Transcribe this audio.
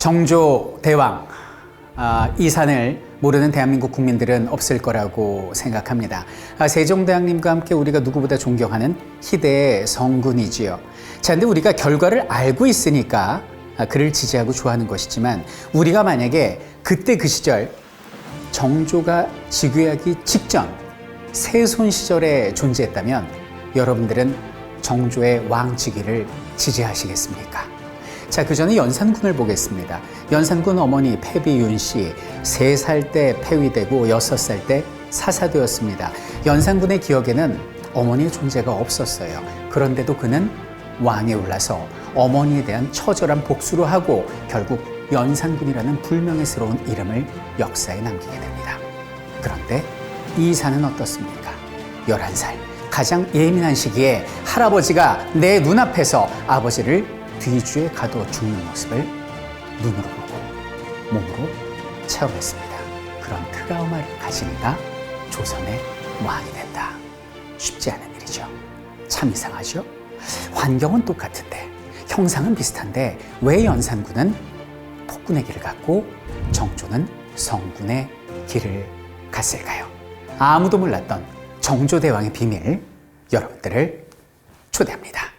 정조 대왕 아, 이 산을 모르는 대한민국 국민들은 없을 거라고 생각합니다. 아, 세종대왕님과 함께 우리가 누구보다 존경하는 희대의 성군이지요. 자, 근데 우리가 결과를 알고 있으니까 아, 그를 지지하고 좋아하는 것이지만 우리가 만약에 그때 그 시절 정조가 즉위하기 직전 세손 시절에 존재했다면 여러분들은 정조의 왕직위를 지지하시겠습니까? 자, 그 전에 연산군을 보겠습니다. 연산군 어머니 패비윤 씨, 세살때 폐위되고 여섯 살때 사사되었습니다. 연산군의 기억에는 어머니의 존재가 없었어요. 그런데도 그는 왕에 올라서 어머니에 대한 처절한 복수를 하고 결국 연산군이라는 불명예스러운 이름을 역사에 남기게 됩니다. 그런데 이 산은 어떻습니까? 11살. 가장 예민한 시기에 할아버지가 내 눈앞에서 아버지를 뒤주에 가둬 죽는 모습을 눈으로 보고 몸으로 체험했습니다. 그런 트라우마를 가진 이가 조선의 왕이 된다. 쉽지 않은 일이죠. 참 이상하죠? 환경은 똑같은데, 형상은 비슷한데, 왜 연산군은 폭군의 길을 갔고 정조는 성군의 길을 갔을까요? 아무도 몰랐던 정조대왕의 비밀, 여러분들을 초대합니다.